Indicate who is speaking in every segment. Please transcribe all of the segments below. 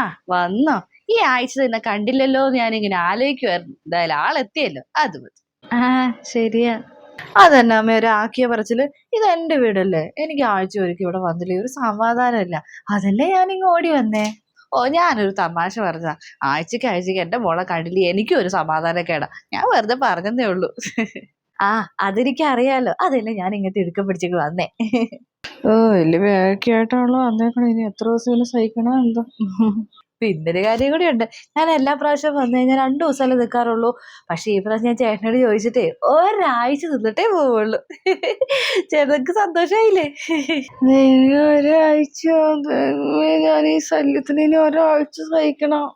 Speaker 1: ആ വന്നോ? ഈ ആഴ്ച തന്നെ കണ്ടില്ലല്ലോ ഞാൻ ഞാനിങ്ങനെ ആലോചിക്കുമായിരുന്നു എന്തായാലും ആളെത്തിയല്ലോ. അത് മതി. ആ ശരിയാ. അതന്നെ അമ്മ ഒരു ആക്കിയ പറച്ചിൽ. ഇത് എന്റെ വീടല്ലേ? എനിക്ക് ആഴ്ച ഒരിക്കൽ ഇവിടെ വന്നില്ലേ? ഒരു സമാധാനമില്ല അതല്ലേ ഞാൻ ഇങ്ങ് ഓടി വന്നേ? ഓ ഞാനൊരു തമാശ പറഞ്ഞ ആഴ്ചക്ക് ആഴ്ചക്ക് എന്റെ മോളെ കണ്ടില്ലേ? എനിക്കും ഒരു സമാധാനക്കേടാ. ഞാൻ വെറുതെ പറഞ്ഞതേ ഉള്ളൂ. ആ അതെനിക്കറിയാലോ. അതല്ലേ ഞാൻ ഇങ്ങനത്തെ ഇടുക്കം പിടിച്ചിട്ട് വന്നേ. വലിയ ആയിട്ടാണല്ലോ വന്നേക്കണം. ഇനി എത്ര ദിവസം ഇങ്ങനെ സഹിക്കണോ എന്തോ. പിന്നൊരു കാര്യം കൂടി ഉണ്ട്. ഞാൻ എല്ലാ പ്രാവശ്യം വന്നു കഴിഞ്ഞാൽ രണ്ടു ദിവസമല്ലേ നിൽക്കാറുള്ളൂ പക്ഷേ ഈ പ്രാവശ്യം ഞാൻ ചേട്ടനോട് ചോദിച്ചിട്ടേ ഒരാഴ്ച നിന്നിട്ടേ പോവുള്ളൂ. ചേട്ടനക്ക് സന്തോഷമായില്ലേ? ഒരാഴ്ച ഞാൻ ഈ ശല്യത്തിന് ഇനി ഒരാഴ്ച സഹിക്കണം.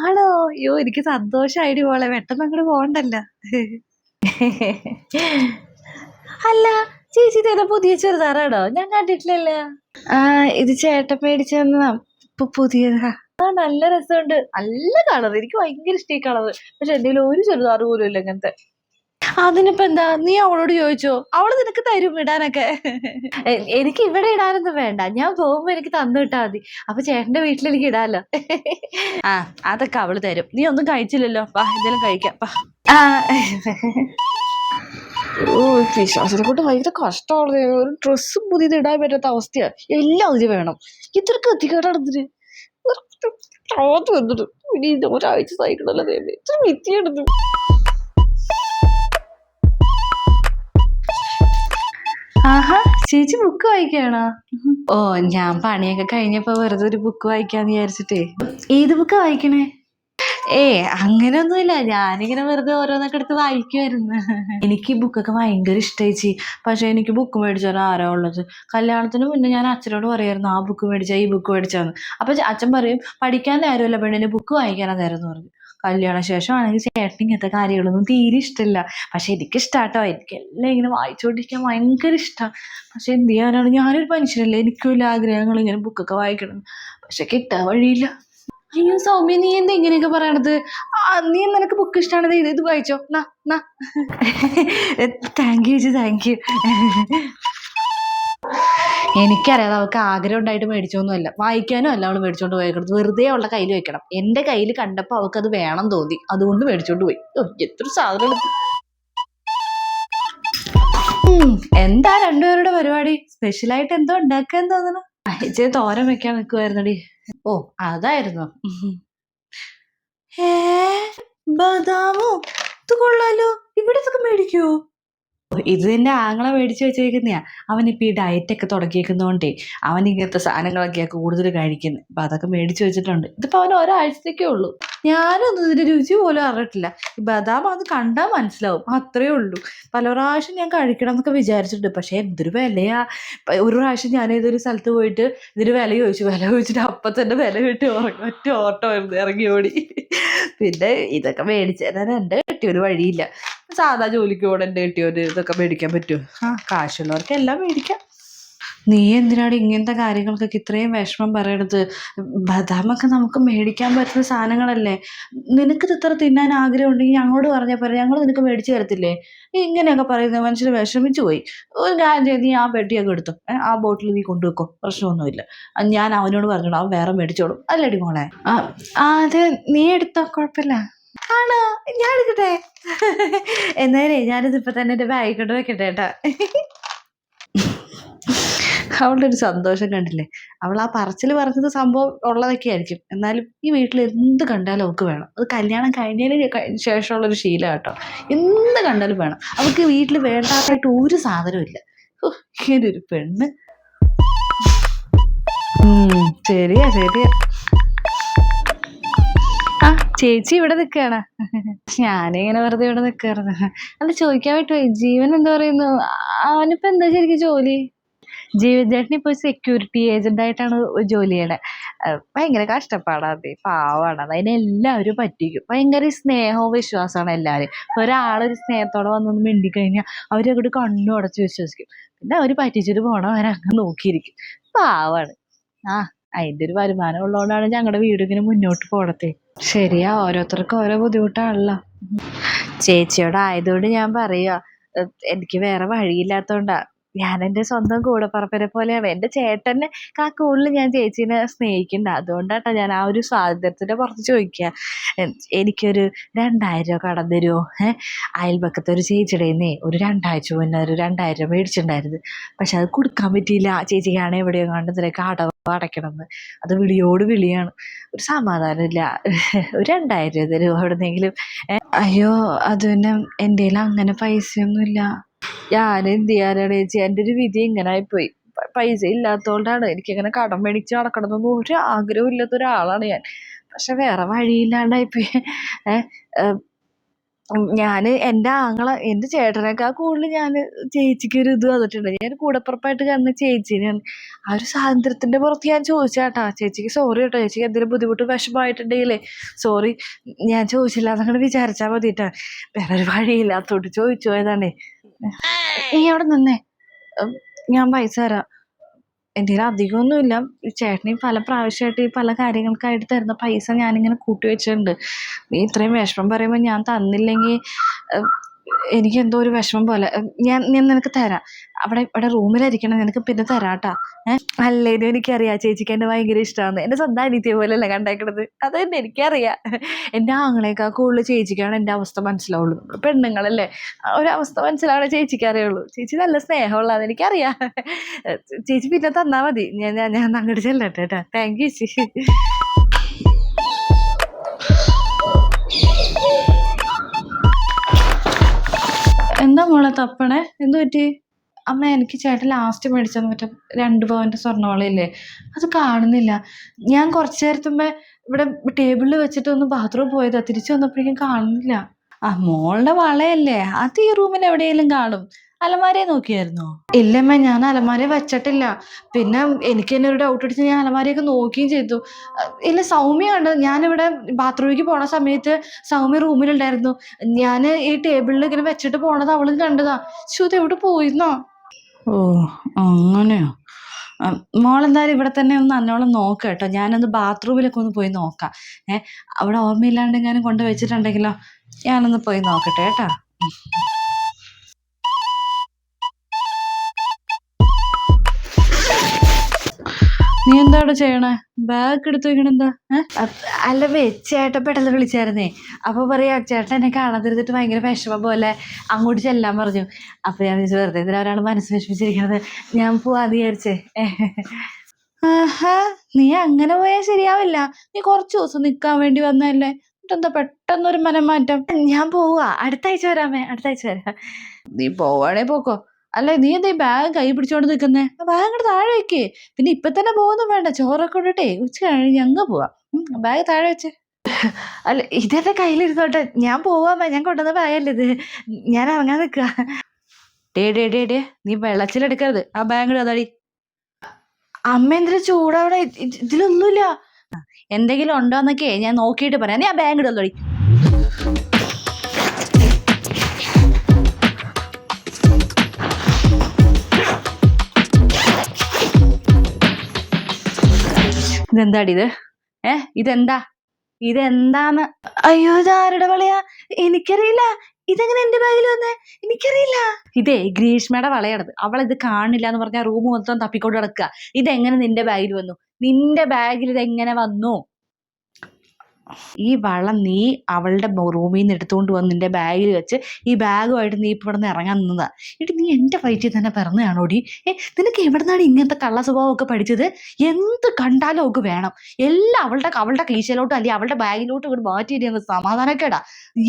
Speaker 1: ആണോ? അയ്യോ എനിക്ക് സന്തോഷമായിട്ട് പോളെ പെട്ടെന്ന് അങ്ങോട്ട് പോകണ്ടല്ലോ അല്ല ചേച്ചി ഇതേതാ പുതിയ ചെറുതാറാണോ? ഞാൻ കണ്ടിട്ടില്ലല്ലോ. ആ ഇത് ചേട്ടൻ മേടിച്ചു തന്നതാ ഇപ്പൊ പുതിയതാ. ആ നല്ല രസമുണ്ട്. നല്ല കളർ. എനിക്ക് ഭയങ്കര ഇഷ്ടം ഈ കളർ പക്ഷെ എന്റെ കയ്യിൽ ഒരു ചെറുതാർ പോലും ഇല്ല ഇങ്ങനത്തെ. അതിനിപ്പോ എന്താ? നീ അവളോട് ചോദിച്ചോ? അവൾ നിനക്ക് തരും ഇടാനൊക്കെ. എനിക്ക് ഇവിടെ ഇടാനൊന്നും വേണ്ട. ഞാൻ പോകുമ്പോ എനിക്ക് തന്നു വിട്ടാ മതി. അപ്പൊ ചേട്ടന്റെ വീട്ടിൽ എനിക്ക് ഇടാലോ. ആ അതൊക്കെ അവൾ തരും. നീ ഒന്നും കഴിച്ചില്ലല്ലോ. വാ എന്തെങ്കിലും കഴിക്കാം. ആ. വിശ്വാസത്തെ കൊണ്ട് ഭയങ്കര കഷ്ടമാണ് ഒരു ഡ്രസ്സ് പുതിയത് ഇടാൻ പറ്റാത്ത അവസ്ഥയാണ് എല്ലാം അതിന് വേണം. ഇത്ര ഗതികേടാണ് ഇതിന് ആദ്യം വന്നിട്ട്. ഇനി ഇത് ഒരാഴ്ച സഹിക്കണല്ലോ ദൈവമേ. ഇത്ര വിത്തിയാണിത് ആഹാ ചേച്ചി ബുക്ക് വായിക്കാണോ ഓ ഞാൻ പണിയൊക്കെ കഴിഞ്ഞപ്പോ വെറുതെ ഒരു ബുക്ക് വായിക്കാന്ന് വിചാരിച്ചിട്ടേ. ഏത് ബുക്ക് വായിക്കണേ? ഏ അങ്ങനെയൊന്നുമില്ല ഞാനിങ്ങനെ വെറുതെ ഓരോന്നൊക്കെ എടുത്ത് വായിക്കുമായിരുന്നു എനിക്ക് ഈ ബുക്കൊക്കെ ഭയങ്കര ഇഷ്ടേച്ചി പക്ഷെ എനിക്ക് ബുക്ക് മേടിച്ചാൽ ആരാ ഉള്ളത്? കല്യാണത്തിന് മുന്നേ ഞാൻ അച്ഛനോട് പറയായിരുന്നു ആ ബുക്ക് മേടിച്ചാൽ ഈ ബുക്ക് മേടിച്ചാന്ന്. അപ്പൊ അച്ഛൻ പറയും പഠിക്കാൻ നേരമില്ല പെണ്ണിന് ബുക്ക് വായിക്കാനാ നേരം എന്ന് പറഞ്ഞു. കല്യാണ ശേഷം ആണെങ്കിൽ ചേട്ടൻ ഇങ്ങനത്തെ കാര്യങ്ങളൊന്നും തീരെ ഇഷ്ടമില്ല പക്ഷെ എനിക്ക് ഇഷ്ടാട്ടോ എനിക്ക് എല്ലാം ഇങ്ങനെ വായിച്ചുകൊണ്ടിരിക്കാൻ ഭയങ്കര ഇഷ്ടം. പക്ഷെ എന്ത് ചെയ്യാനാണ്? ഞാനൊരു മനുഷ്യനല്ലേ. എനിക്കും ഇല്ല ആഗ്രഹങ്ങൾ ഇങ്ങനെ ബുക്കൊക്കെ വായിക്കണം. പക്ഷെ കിട്ടാൻ വഴിയില്ല. അയ്യോ സൗമ്യ നീ എന്താ ഇങ്ങനെയൊക്കെ പറയണത്? നീ നിനക്ക് ബുക്ക് ഇഷ്ടമാണത് ഇത് ഇത് വായിച്ചോ. നാ നാ. താങ്ക് യു ചേച്ചി താങ്ക് യു എനിക്കറിയാതെ അവൾക്ക് ആഗ്രഹം ഉണ്ടായിട്ട് മേടിച്ചൊന്നുമല്ല. വായിക്കാനും അല്ല അവൾ മേടിച്ചോണ്ട് പോയത് വെറുതെ അവളുടെ കയ്യിൽ വെക്കണം. എന്റെ കയ്യിൽ കണ്ടപ്പോൾ അവൾക്ക് അത് വേണം തോന്നി. അതുകൊണ്ട് മേടിച്ചോണ്ട് പോയി. എത്ര സാധനം. എന്താ രണ്ടുപേരുടെ പരിപാടി? സ്പെഷ്യലായിട്ട് എന്തോ ഉണ്ടാക്കാൻ തോന്നണു അയച്ചേ തോരൻ വെക്കാൻ നിൽക്കുമായിരുന്നടി ഓ അതായിരുന്നു. ഏ ബദാമോ ഇത് കൊള്ളാലോ. ഇവിടെ ഇതൊക്കെ മേടിക്കോ ഇത് തന്നെ ആങ്ങളെ മേടിച്ച് വെച്ചേക്കുന്നയാ. ഇപ്പൊ ഈ ഡയറ്റൊക്കെ തുടങ്ങിയേക്കുന്നോണ്ടേ അവൻ ഇങ്ങനത്തെ സാധനങ്ങളൊക്കെയാ കൂടുതൽ കഴിക്കുന്നത് അപ്പൊ അതൊക്കെ മേടിച്ച് വെച്ചിട്ടുണ്ട്. ഇതിപ്പോ അവൻ ഒരാഴ്ചത്തേക്കേ ഉള്ളൂ. ഞാനൊന്നും ഇതിന്റെ രുചി പോലും അറിഞ്ഞിട്ടില്ല. ബദാം അത് കണ്ടാൽ മനസ്സിലാവും. അത്രയേ ഉള്ളൂ. പല പ്രാവശ്യം ഞാൻ കഴിക്കണം എന്നൊക്കെ വിചാരിച്ചിട്ടുണ്ട്. പക്ഷേ എന്തൊരു വിലയാ. ഒരു പ്രാവശ്യം ഞാൻ ഏതൊരു സ്ഥലത്ത് പോയിട്ട് ഇതിന് വില ചോദിച്ചു. വില ചോദിച്ചിട്ട് അപ്പം തന്നെ വില കിട്ടി. ഉറങ്ങി ഒറ്റ ഓട്ടമായിരുന്നു ഇറങ്ങി ഓടി. പിന്നെ ഇതൊക്കെ മേടിച്ചു തരാൻ എന്റെ കെട്ടിയൊരു വഴിയില്ല. സാധാ ജോലിക്ക് പോകണം എന്റെ കെട്ടിയോര് ഇതൊക്കെ മേടിക്കാൻ പറ്റുമോ? ആ കാശുള്ളവർക്ക് എല്ലാം മേടിക്കാം. നീ എന്തിനാണ് ഇങ്ങനത്തെ കാര്യങ്ങൾക്കൊക്കെ ഇത്രയും വിഷമം പറയണത്? ബദാമൊക്കെ നമുക്ക് മേടിക്കാൻ പറ്റുന്ന സാധനങ്ങളല്ലേ? നിനക്ക് ഇത്ര തിന്നാൻ ആഗ്രഹം ഉണ്ടെങ്കിൽ ഞങ്ങളോട് പറഞ്ഞാൽ പറയാം ഞങ്ങൾ നിനക്ക് മേടിച്ചു തരത്തില്ലേ? ഇങ്ങനെയൊക്കെ പറയുന്ന മനുഷ്യർ വിഷമിച്ചു പോയി. ഒരു കാര്യം ചെയ്ത് നീ ആ പെട്ടിയൊക്കെ എടുത്തു. ആ ബോട്ടിൽ നീ കൊണ്ടുവെക്കോ. പ്രശ്നമൊന്നുമില്ല. ഞാൻ അവനോട് പറഞ്ഞോളൂ. അവൻ വേറെ മേടിച്ചോളും. അല്ലടി മോളെ? ആ അത് നീ എടുത്തോ? കുഴപ്പമില്ല. ആണോ? ഞാൻ എടുക്കട്ടെ? എന്നാലേ ഞാനിത് ഇപ്പൊ തന്നെ എന്റെ ബാഗ് കൊണ്ട് വെക്കട്ടെ ഏട്ടാ അവളുടെ ഒരു സന്തോഷം കണ്ടില്ലേ? അവൾ ആ പറച്ചിൽ പറഞ്ഞത് സംഭവം ഉള്ളതൊക്കെ ആയിരിക്കും. എന്നാലും ഈ വീട്ടിൽ എന്ത് കണ്ടാലും അവൾക്ക് വേണം. അത് കല്യാണം കഴിഞ്ഞതിന് ശേഷമുള്ളൊരു ശീലം കേട്ടോ. എന്ത് കണ്ടാലും വേണം. അവൾക്ക് വീട്ടിൽ വേണ്ടാത്തായിട്ട് ഒരു സാധനവും ഇല്ല. ഇങ്ങനെ ഒരു പെണ്ണ്. ശരിയാ ശരിയാ. ആ ചേച്ചി ഇവിടെ നിൽക്കുകയാണ്. ഞാനിങ്ങനെ വെറുതെ ഇവിടെ നിൽക്കാറുണ്ട് അല്ല ചോദിക്കാൻ പറ്റുമോ? ജീവൻ എന്താ പറയുന്നു? അവനിപ്പോ എന്താ ശരിക്കും ജോലി? ജീവൻ ഇപ്പോൾ ഇപ്പൊ സെക്യൂരിറ്റി ഏജന്റ് ആയിട്ടാണ് ജോലി ചെയ്യണേ. ഭയങ്കര കഷ്ടപ്പാടാണ് പാവാണ്. അത് അതിനെ എല്ലാവരും പറ്റിക്കും. ഭയങ്കര സ്നേഹവും വിശ്വാസമാണ് എല്ലാവരും ഒരാളൊരു സ്നേഹത്തോടെ വന്നൊന്ന് മിണ്ടിക്കഴിഞ്ഞാൽ അവരങ്ങോട്ട് കണ്ണു അടച്ച് വിശ്വസിക്കും. പിന്നെ അവർ പറ്റിച്ചിട്ട് പോണം? അവരങ്ങ് നോക്കിയിരിക്കും. പാവാണ്. ആ അതിന്റെ ഒരു വരുമാനം ഉള്ളതുകൊണ്ടാണ് ഞങ്ങളുടെ വീട് ഇങ്ങനെ മുന്നോട്ട് പോണത്തെ ശരിയാ ഓരോരുത്തർക്കും ഓരോ ബുദ്ധിമുട്ടാണല്ലോ. ചേച്ചിയോട് ആയതുകൊണ്ട് ഞാൻ പറയുക എനിക്ക് വേറെ വഴിയില്ലാത്തോണ്ടാ ഞാൻ എന്റെ സ്വന്തം കൂടപ്പറപ്പിനെ പോലെയാണ്. എന്റെ ചേട്ടനെ ആ കൂടുതൽ ഞാൻ ചേച്ചീനെ സ്നേഹിക്കുന്നുണ്ട് അതുകൊണ്ടാട്ടോ ഞാൻ ആ ഒരു സ്വാതന്ത്ര്യത്തിന്റെ പുറത്ത് ചോദിക്കുക എനിക്കൊരു രണ്ടായിരം രൂപ കടം തരുമോ ഏഹ് അയൽപക്കത്തെ ഒരു ചേച്ചിയുടെ ഒരു രണ്ടാഴ്ച മുന്നേ ഒരു രണ്ടായിരം രൂപ മേടിച്ചിട്ടുണ്ടായിരുന്നു. പക്ഷെ അത് കൊടുക്കാൻ പറ്റിയില്ല. ചേച്ചിക്കാണ് എവിടെയോ കണ്ട് ഇതിലേക്ക് അടവ് അടയ്ക്കണമെന്ന്. അത് വിളിയോട് വിളിയാണ്. ഒരു സമാധാനമില്ല. ഒരു രണ്ടായിരം രൂപ തരുമോ എവിടെന്നെങ്കിലും അയ്യോ അത് പിന്നെ എന്റെ അങ്ങനെ പൈസയൊന്നുമില്ല. ഞാൻ എന്ത് ചെയ്യാനാണ് ചേച്ചി? എന്റെ ഒരു വിധി ഇങ്ങനെ ആയിപ്പോയി പൈസ ഇല്ലാത്തതുകൊണ്ടാണ് എനിക്കിങ്ങനെ കടം മേടിച്ച് നടക്കണമെന്നൊന്നും ഒരു ആഗ്രഹം ഇല്ലാത്ത ഒരാളാണ് ഞാൻ. പക്ഷെ വേറെ വഴിയില്ലാണ്ടായിപ്പോയി. ഞാൻ എന്റെ ആങ്ങളെ എന്റെ ചേട്ടനേക്കാൾ കൂടുതൽ ഞാൻ ചേച്ചിക്ക് ഒരു ഇത് വന്നിട്ടുണ്ട്. ഞാൻ കൂടപ്പുറപ്പായിട്ട് കാണുന്ന ചേച്ചീനെയാണ്. ആ ഒരു സ്വാതന്ത്ര്യത്തിന്റെ പുറത്ത് ഞാൻ ചോദിച്ചാട്ടാ ചേച്ചിക്ക് സോറി കേട്ടോ. ചേച്ചിക്ക് എന്തെങ്കിലും ബുദ്ധിമുട്ട് വിഷമമായിട്ടുണ്ടെങ്കിലേ സോറി ഞാൻ ചോദിച്ചില്ല എന്നങ്ങനെ വിചാരിച്ചാൽ മതിട്ടാ. വേറെ ഒരു വഴിയില്ലാത്തോട്ട് ചോദിച്ചു പോയതാണേ. നീ അവിടെ നിന്നേ. ഞാൻ പൈസ തരാം. എന്റെ കയ്യിൽ അധികമൊന്നുമില്ല ചേട്ടന് പല പ്രാവശ്യമായിട്ട് ഈ പല കാര്യങ്ങൾക്കായിട്ട് തരുന്ന പൈസ ഞാനിങ്ങനെ കൂട്ടി വെച്ചിട്ടുണ്ട്. നീ ഇത്രയും വിഷമം പറയുമ്പോൾ ഞാൻ തന്നില്ലെങ്കിൽ എനിക്ക് എന്തോ ഒരു വിഷമം പോലെ. ഞാൻ ഞാൻ നിനക്ക് തരാം. അവിടെ ഇവിടെ റൂമിലിരിക്കണം നിനക്ക് പിന്നെ തരാട്ടാ. ഏഹ് അല്ലേലും എനിക്കറിയാം. ചേച്ചിക്ക് എന്നെ ഭയങ്കര ഇഷ്ടമാണ് എന്റെ സ്വന്തം പോലെ പോലെയല്ല കണ്ടേക്കണത്? അത് തന്നെ എനിക്കറിയാം. എന്റെ ആങ്ങളേക്കാൾ കൂടുതൽ ചേച്ചിക്കാണ് എന്റെ അവസ്ഥ മനസ്സിലാവുള്ളൂ. നമ്മൾ പെണ്ണുങ്ങളല്ലേ? ഒരു അവസ്ഥ മനസ്സിലാവണേ ചേച്ചിക്ക് അറിയുള്ളൂ. ചേച്ചി നല്ല സ്നേഹമുള്ള എനിക്കറിയാം. ചേച്ചി പിന്നെ തന്നാ മതി. ഞാൻ ഞാൻ അങ്ങോട്ട് ചെല്ലട്ടെ കേട്ടോ താങ്ക് യു ചേച്ചി. എന്താ മോളെ തപ്പണേ? എന്ത് പറ്റി? അമ്മ എനിക്ക് ചേട്ടൻ ലാസ്റ്റ് മേടിച്ചെന്ന് മറ്റേ രണ്ട് പവന്റെ സ്വർണവളയില്ലേ? അത് കാണുന്നില്ല. ഞാൻ കുറച്ച് നേരത്തുമ്പേ ഇവിടെ ടേബിളിൽ വെച്ചിട്ട് ഒന്ന് ബാത്റൂം പോയതാ. തിരിച്ചു വന്നപ്പോഴേക്കും കാണുന്നില്ല. ആ മോളുടെ വളയല്ലേ? അത് ഈ റൂമിൽ എവിടെയെങ്കിലും കാണും. അലമാരയെ നോക്കിയായിരുന്നോ? ഇല്ലമ്മ ഞാൻ അലമാരയെ വെച്ചിട്ടില്ല. പിന്നെ എനിക്ക് തന്നെ ഒരു ഡൗട്ട് അടിച്ച് ഞാൻ അലമാരയൊക്കെ നോക്കുകയും ചെയ്തു. ഇല്ല സൗമ്യ കണ്ട് ഞാനിവിടെ ബാത്റൂമിലേക്ക് പോണ സമയത്ത് സൗമ്യ റൂമിലുണ്ടായിരുന്നു. ഞാൻ ഈ ടേബിളിൽ ഇങ്ങനെ വെച്ചിട്ട് പോണത് അവളും കണ്ടതാ. ശ്രുതി എവിടെ പോയിരുന്നോ ഓ അങ്ങനെയോ. മോളെന്തായാലും ഇവിടെ തന്നെ ഒന്ന് നല്ലോണം നോക്കാം കേട്ടോ. ഞാനൊന്ന് ബാത്റൂമിലൊക്കെ ഒന്ന് പോയി നോക്കാം. ഏ അവിടെ ഓർമ്മയില്ലാണ്ട് ഞാനും കൊണ്ട് വെച്ചിട്ടുണ്ടെങ്കിലോ? ഞാനൊന്ന് പോയി നോക്കട്ടെ കേട്ടോ. നീ എന്താ അവിടെ ചെയ്യണേ? ബാഗ് എടുത്ത് വെക്കണെന്താ അല്ല ചേട്ടൻ പെട്ടെന്ന് വിളിച്ചായിരുന്നേ. അപ്പൊ പറയാ ചേട്ടൻ എന്നെ കാണാതിരുന്നിട്ട് ഭയങ്കര വിഷമം പോലെ അങ്ങോട്ട് ചെല്ലാൻ പറഞ്ഞു. അപ്പൊ ഞാൻ വിചാരിച്ചു വെറുതെ ഇതിൽ ഒരാൾ മനസ്സ് വിഷമിച്ചിരിക്കണത്? ഞാൻ പോവാന്ന് വിചാരിച്ചേ. ആഹാ നീ അങ്ങനെ പോയാൽ ശരിയാവില്ല. നീ കുറച്ച് ദിവസം നിൽക്കാൻ വേണ്ടി വന്നതല്ലേ? എന്നിട്ടെന്താ പെട്ടെന്നൊരു മനംമാറ്റം? ഞാൻ പോവാ. അടുത്ത ആഴ്ച വരാമേ അടുത്ത ആഴ്ച വരാം. നീ പോവാണേ പോക്കോ. അല്ല നീ എന്താ ഈ ബാഗ് കൈ പിടിച്ചോണ്ട് നിൽക്കുന്നേ ബാഗ് അങ്ങോട്ട് താഴെ വെക്കേ. പിന്നെ ഇപ്പൊ തന്നെ പോകുന്നു വേണ്ട ചോറൊക്കെ കൊണ്ടിട്ടേ ഉച്ച കഴിഞ്ഞ് അങ്ങ് പോവാം. ബാഗ് താഴെ വെച്ച്. അല്ല ഇതെന്റെ കയ്യിലിരുന്നോട്ടെ. ഞാൻ പോവാമ്മ ഞാൻ കൊണ്ടുവന്ന ബാഗല്ലേ ഇത്? ഞാൻ ഇറങ്ങാൻ നിൽക്കുക ഡേ ഡേ ഡേ ഡേ നീ വെള്ളച്ചിലെടുക്കരുത്. ആ ബാഗ് അതാടി. അമ്മ എന്തിനു ചൂടവിടെ? ഇതിലൊന്നുമില്ല. എന്തെങ്കിലും ഉണ്ടോ എന്നൊക്കെ ഞാൻ നോക്കിയിട്ട് പറയാം. നീ ആ ബാഗ് ഇടല്ലോടി ഇതെന്താടി ഇത്? ഏ ഇതെന്താ? ഇതെന്താന്ന്? അയ്യോ ഇതാരുടെ വളയാ? എനിക്കറിയില്ല. ഇതെങ്ങനെ എന്റെ ബാഗിൽ വന്നേ? എനിക്കറിയില്ല. ഇതേ ഗ്രീഷ്മയുടെ വളയാണത്. അവൾ ഇത് കാണില്ല എന്ന് പറഞ്ഞാൽ റൂം മൊത്തം തപ്പിക്കൊണ്ട് കിടക്കുക ഇതെങ്ങനെ നിന്റെ ബാഗിൽ വന്നു? നിന്റെ ബാഗിൽ ഇതെങ്ങനെ വന്നു? ഈ വളം നീ അവളുടെ റൂമിൽ നിന്ന് എടുത്തുകൊണ്ട് വന്ന് നിന്റെ ബാഗിൽ വെച്ച് ഈ ബാഗുമായിട്ട് നീ ഇപ്പോൾ ഇവിടെ നിന്ന് ഇറങ്ങാൻ നിന്നതാ. എന്നിട്ട് നീ എന്റെ വയറ്റിൽ തന്നെ പിറന്നതാണോടി? ഏ നിനക്ക് എവിടുന്നാണ് ഇങ്ങനത്തെ കള്ള സ്വഭാവമൊക്കെ പഠിച്ചത്? എന്ത് കണ്ടാലും അവൾക്ക് വേണം. എല്ലാം അവളുടെ അവളുടെ കീശയിലോട്ട് അല്ലെങ്കിൽ അവളുടെ ബാഗിലോട്ട് ഇവിടെ അങ്ങ് സമാധാനക്കേടാ?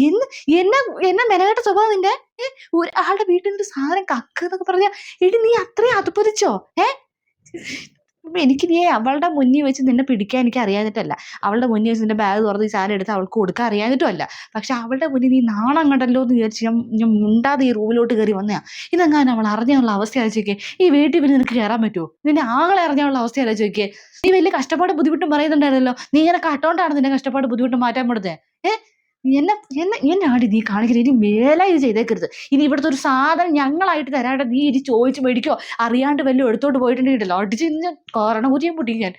Speaker 1: എന്ന് എന്നെ എന്നെ മെനകെട്ട സ്വഭാവം നിന്റെ? ഏ ഒരാളുടെ വീട്ടിൽ നിന്ന് സാധനം കക്ക് എന്നൊക്കെ പറഞ്ഞാൽ എടി നീ അത്രയും അതുപതിച്ചോ ഏ? അപ്പൊ എനിക്ക് നീ അവളുടെ മുന്നിൽ വെച്ച് നിന്നെ പിടിക്കാൻ എനിക്ക് അറിയാഞ്ഞിട്ടല്ല. അവളുടെ മുന്നിൽ വെച്ച് നിന്റെ ബാഗ് തുറന്ന് ഈ സാധനം എടുത്ത് അവൾക്ക് കൊടുക്കാൻ അറിയാഞ്ഞിട്ടുമല്ല. പക്ഷെ അവളുടെ മുന്നിൽ നീ നാണം കണ്ടല്ലോ എന്ന് വിചാരിച്ച് ഞാൻ ഞാൻ മുണ്ടാതെ ഈ റൂമിലോട്ട് കയറി വന്നതാ ഇതെങ്ങാനും അവൾ അറിഞ്ഞുള്ള അവസ്ഥ ആലോചിക്കേ ഈ വീട്ടിൽ പിന്നെ നിനക്ക് കയറാൻ പറ്റുമോ നിന്നെ ആളെ അറിഞ്ഞുള്ള അവസ്ഥ ആലോചിക്കേ നീ വലിയ കഷ്ടപ്പാട് ബുദ്ധിമുട്ടും പറയുന്നുണ്ടായിരുന്നല്ലോ. നീ ഇങ്ങനെ കട്ടോണ്ടാണ് നിന്റെ കഷ്ടപ്പാട് ബുദ്ധിമുട്ടും മാറ്റാൻ പെടുന്നത് ഏ? എന്നെ എന്നെ എന്നാടി നീ കാണിക്കരുത്. ഇനി മേലെ ഇത് ചെയ്തേക്കരുത്. ഇനി ഇവിടുത്തെ ഒരു സാധനം ഞങ്ങളായിട്ട് തരാണ്ട് നീ ഇനി ചോദിച്ച് മേടിക്കോ. അറിയാണ്ട് വല്ലതും എടുത്തോണ്ട് പോയിട്ടുണ്ടെങ്കിലോ അടിച്ച് ഞാൻ കാരണം കുറ്റിയും പൊട്ടി ഞാൻ.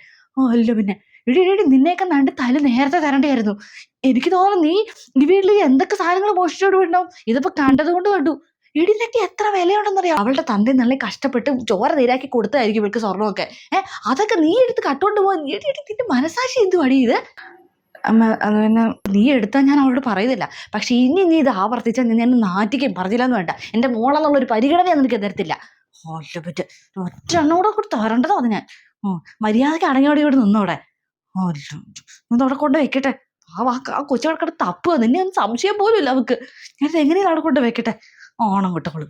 Speaker 1: അല്ല പിന്നെ. ഇടി ഇടി നിന്നെയൊക്കെ നണ്ട് തല നേരത്തെ തരണ്ടായിരുന്നു എനിക്ക് തോന്നുന്നു നീ ഈ വീട്ടിൽ എന്തൊക്കെ സാധനങ്ങൾ മോഷിച്ചോട് വിടണം ഇതിപ്പോ കണ്ടത് കൊണ്ട് കണ്ടു. ഇടിനൊക്കെ എത്ര വിലയുണ്ടെന്നറിയാം അവളുടെ തന്റെ നല്ല കഷ്ടപ്പെട്ട് ചോര നേരാക്കി കൊടുത്തായിരിക്കും ഇവൾക്ക് സ്വർണമൊക്കെ. ഏഹ് അതൊക്കെ നീ എടുത്ത് കട്ടുകൊണ്ട് പോകാൻ എടി എടി നിന്റെ മനസാക്ഷി എന്തു അടി ഇത്? അത് നീ എടുത്താൽ ഞാൻ അവളോട് പറയുന്നില്ല. പക്ഷെ ഇനി നീ ഇത് ആവർത്തിച്ചാൽ ഞാൻ നാറ്റിക്കേം പറഞ്ഞില്ലെന്ന് വേണ്ട. എന്റെ മോളെന്നുള്ള ഒരു പരിഗണന നിനക്ക് തരത്തില്ല. ഓല്ല പറ്റ ഒറ്റ എണ്ണോടെ കൂടെ തരേണ്ടതോ അത് ഞാൻ. ഓ മര്യാദയ്ക്ക് അടങ്ങിയോടെ ഇവിടെ നിന്നോടെ. ഓല്ല അവിടെ കൊണ്ട് വെക്കട്ടെ. ആ വാക്ക് ആ കൊച്ചവൾക്കടെ തപ്പുക നിന്നെ ഒന്നും സംശയം പോലും ഇല്ല അവക്ക്. ഞാൻ എങ്ങനെയാണ് അവിടെ കൊണ്ട് വെക്കട്ടെ? ഓണം വിട്ടവൾ